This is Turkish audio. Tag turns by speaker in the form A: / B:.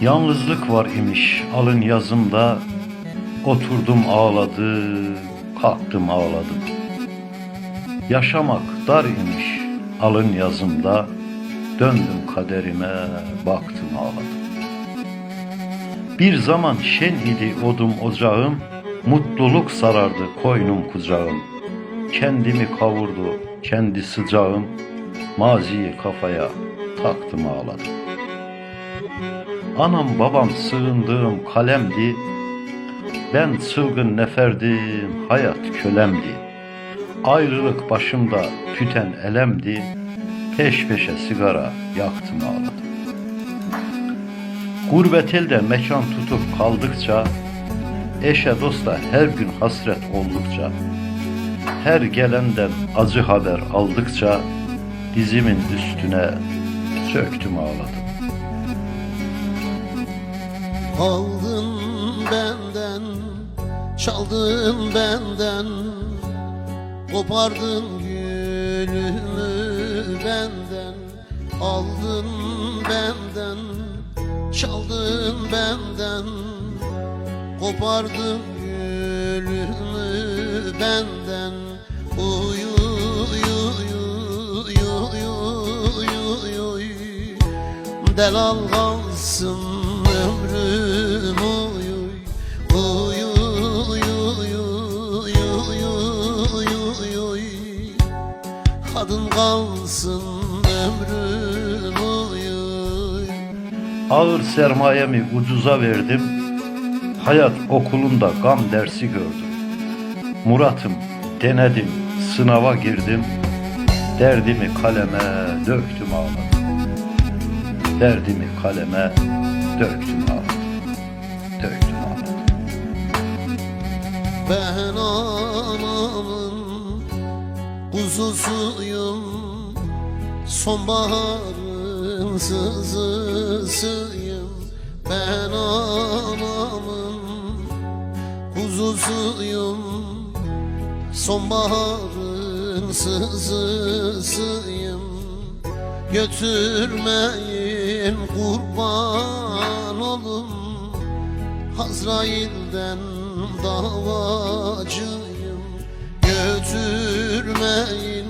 A: Yalnızlık var imiş alın yazımda. Oturdum ağladım, kalktım ağladım. Yaşamak dar imiş alın yazımda. Döndüm kaderime, baktım ağladım. Bir zaman şen idi odum ocağım Mutluluk sarardı koynum kucağım. Kendimi kavurdu kendi sıcağım Maziyi kafaya taktım ağladım Anam babam sığındığım kalemdi. Ben çılgın neferdim hayat kölemdi. Ayrılık başımda tüten elemdi. Peş peşe sigara yaktım ağladım. Gurbet elde mekan tutup kaldıkça Eşe dosta her gün hasret oldukça Her gelenden acı haber aldıkça Dizimin üstüne çöktüm ağladım
B: Aldın benden, çaldın benden Kopardın gülümü benden. Aldın benden, çaldın benden Kopardın gülümü benden. Uyu Delal kalsın ömrüm uy uy uy uy uy uy uy uy uy Kadın kalsın ömrüm uy
A: Ağır sermayemi ucuza verdim. Hayat okulunda gam dersi gördüm. Muratım denedim, sınava girdim. Derdimi kaleme döktüm ağladım. Derdimi kaleme döktüm ağladım. Döktüm ağladım.
B: Ben anamın kuzusuyum Sonbaharın sızısıyım Ben anamın kuzusuyum Sonbaharın sızısıyım Götürmeyin kurban Hazrail'den davacıyım. Götürmeyin